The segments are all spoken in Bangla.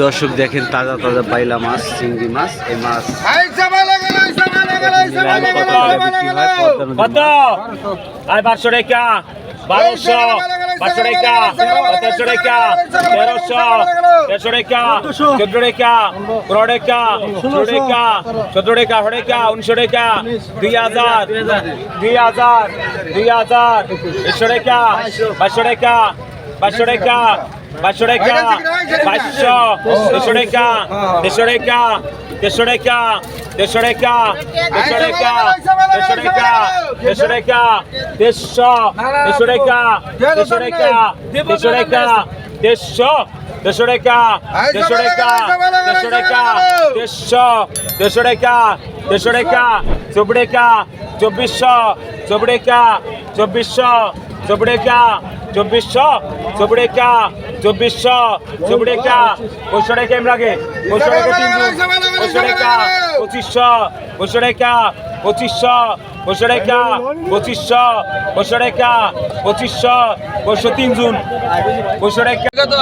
দর্শক দেখেন তাজা তাজা পাইলা মাছ চিংড়ি মাছ এই মাছ কত আয় পাঁচশো টাকা বারোশো পাঁচশো টাকা তেরোশো টাকা তেরোশো তেরোশো টাকা চোদ্দ টাকা পনেরো টাকা ষোলো টাকা চোদ্দ টাকা আঠারো টাকা উনিশশো টাকা দুই হাজার দুই হাজার দুই হাজার একশো টাকা পাঁচশো টাকা পাঁচশো টাকা পাঁচশো টাকা পাঁচশো দেড়শো টাকা দেড়শো টাকা দেড়শো টাকা দেড়শো টাকা দেড়শো টাকা দেড়শো টাকা দেড়শো টাকা দেড়শো দেড়শো টাকা দেড়শো টাকা দেড়শো টাকা দেড়শো দেড়শো টাকা দেড়শো টাকা দেড়শো টাকা দেড়শো দেড়শো টাকা দেড়শো টাকা চব্বিশ টাকা চব্বিশশো চব্বিশ টাকা চব্বিশশো চব্বিশ টাকা চব্বিশশো চব্বিশ টাকা চব্বিশশো চব্বিশ একটা পঁয়ষট্টি এম লাগে পঁয়ষট্টি পঁয়ষট্টি পঁচিশশো পঁয়ষট্টি পঁচিশশো পঁচিশশো টাকা পঁচিশশো পঁচিশশো টাকা পঁচিশশো পঁচিশশো তিন জুন। টাকা কত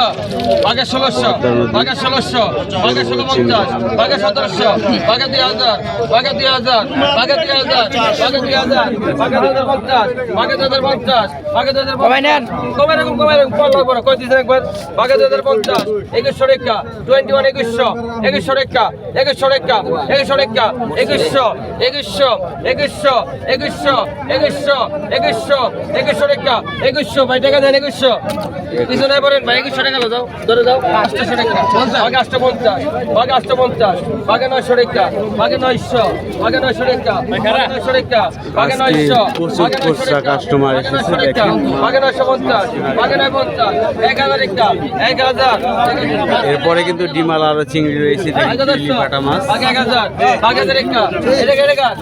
বাঘে ষোলোশো বাঘে ষোলোশো বাঘে ষোলো পঞ্চাশ বাঘে সতেরোশো বাঘে দুই হাজার বাঘে দুই হাজার বাঘে দুই হাজার বাঘে দুই হাজার বাঘে দুই হাজার পঞ্চাশ বাঘে দুই হাজার পঞ্চাশ বাঘে দুই হাজার রাখুন রাখুন কল লাগবো না দিয়েছেন একবার? বাঘে দুই হাজার পঞ্চাশ একুশশো রেখা টোয়েন্টি ওয়ান একুশশো একুশশো রেখা একুশশো রেখা একুশশো রেখা একুশশো একুশশো একুশশো একুশশো একুশশো একুশশো একুশশো রেখা একুশশো ভাই টাকা দেন একুশশো। কিছু নাই বলেন ভাই একুশশো টাকা দাও ধরে দাও আটশো টাকা বাঘে আটশো পঞ্চাশ বাঘে আটশো পঞ্চাশ বাঘে নয়শো টাকা বাঘে নয়শো বাঘে নয়শো টাকা নয়শো টাকা আজকে নয়শো প্রচুর বাঘে নয়শো টাকা, নয়শো টাকা, পঞ্চাশ নয় পঞ্চাশ এক হাজার একটা এক হাজার। এরপরে কিন্তু ডিমাল আরও চিংড়ি রয়েছে পাটা মাছ। এক হাজার বাঘে হাজার একটা এটা কেটে গাছ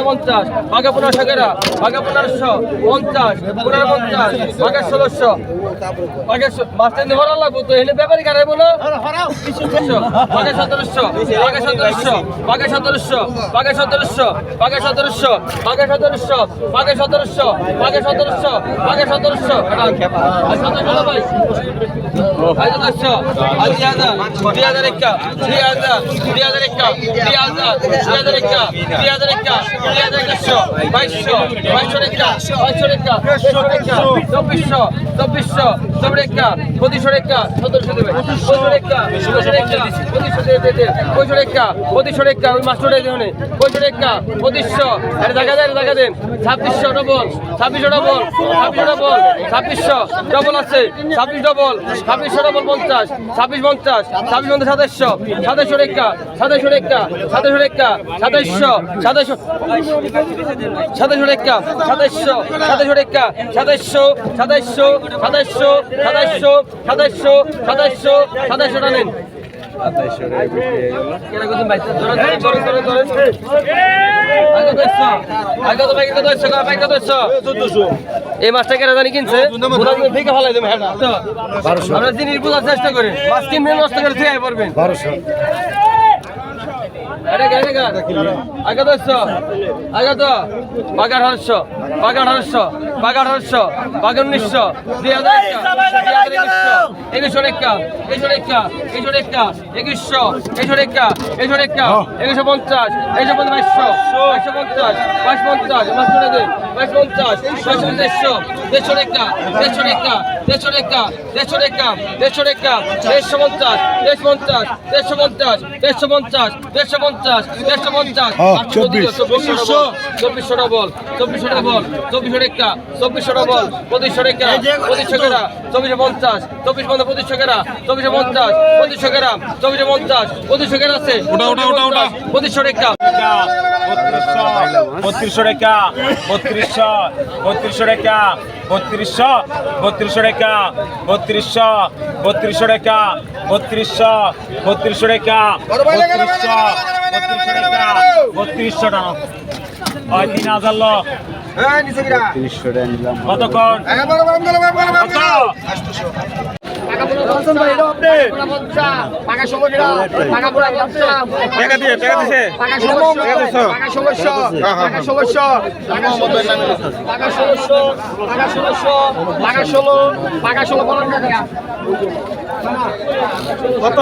পঞ্চাশ বাঘে পনেরোশো একটা বাঘে পনেরোশো পঞ্চাশ পনেরো পঞ্চাশ বাঘে ষোলোশো বাঘে মাস্টার ভরা লাগবো তো এনে ব্যাপারই কাটাইবো না বাঘে সতেরোশো বাঘে সতেরোশো বাঘে সতেরোশো বাঘে সতেরোশো বাঘে সতেরোশো বাঘে সতেরোশো বাঘে সতেরোশো বাঘে সতেরোশো বাঘে সতেরোশো ভাই ছাব্বিশ চব্বিশশো চব্বিশশো মাস্টার দেখা দেখা ছাব্বিশশো ডবল ছাব্বিশ ডবল ছাব্বিশশো ডবল ছাব্বিশশো ডবল আছে ছাব্বিশ ডবল ছাব্বিশ ডবল পঞ্চাশ, ছাব্বিশ পঞ্চাশ ছাব্বিশ পঞ্চাশ সাতাশশো সাতাশশো রেখা সাতাশশো রেখা সাতাশশো রেখা, সাতাশশো সাতাশশো সাতাশশো রেখা, সাতাশশো সাতাশশো রেখা, সাতাশশো সাতাশশো সাতাশশো সাতাশশো সাতাশশো সাতাশশো সাতাশশোটা টানেন। এই মাছটা কেনা জানি কিনছে? থেকে ফেলাই দেবে হ্যাঁ আমরা জিনিস বোঝার চেষ্টা করি মাছ কিনবে নষ্ট করে থেকে পড়বেন। আগে তো আগে তো বাগার হস্য বাঘ আঠারোশো বাঘ আঠারোশো বাঘ উনিশশো দুই হাজার একুশশো একুশশো রেখা একুশশো রেখা একুশশো রেখা, একুশশো একুশশো রেখা একুশশো রেখা, একুশশো পঞ্চাশ একশো পঞ্চাশ, বাইশশো পঞ্চাশ বাইশ পঞ্চাশ বাইশ পঞ্চাশ বাইশ পঞ্চাশ বাইশ দেড়শো দেড়শোর একটা দেড়শোর একটা দেড়শোর একটা দেড়শোর একটা দেড়শোর একটা দেড়শো পঞ্চাশ দেড়শো পঞ্চাশ দেড়শো পঞ্চাশ দেড়শো পঞ্চাশ দেড়শো পঞ্চাশ দেড়শো পঞ্চাশ চব্বিশশো চব্বিশশোটা বল চব্বিশশোটা বল চব্বিশশোর একটা চব্বিশশোটা বল পঁচিশশোর একটা প্রতিষ্ঠাকেরা চব্বিশশো পঞ্চাশ চব্বিশ পঞ্চাশ প্রতিষ্ঠাকেরা চব্বিশশো পঞ্চাশ প্রতিষ্ঠাকেরা চব্বিশশো পঞ্চাশ প্রতিষ্ঠাকের আছে। ওটা ওটা একটা বত্রিশশো বত্রিশশো রেখা। বত্রিশশো বত্রিশশো রেখা। বত্রিশশো বত্রিশশো টাকা বত্রিশশো বত্রিশশো টাকা বত্রিশশো বত্রিশশো টাকা বত্রিশশো বত্রিশশো টাকা বত্রিশশো টাকা হয় তিন হাজার লোক কতক্ষণ পঞ্চাশ পাকা পঞ্চাশ পাকা ষোলো গ্রাম পাকা পুরো পঞ্চাশ টাকা দিয়ে টাকা দিছে। পাকা ষোলোশো পাকা ষোলোশো পাকা ষোলোশো পাকা ষোলোশো পাকা ষোলোশো পাকা ষোলোশো পাকা ষোলো পাকা ষোলো টাকা। কত?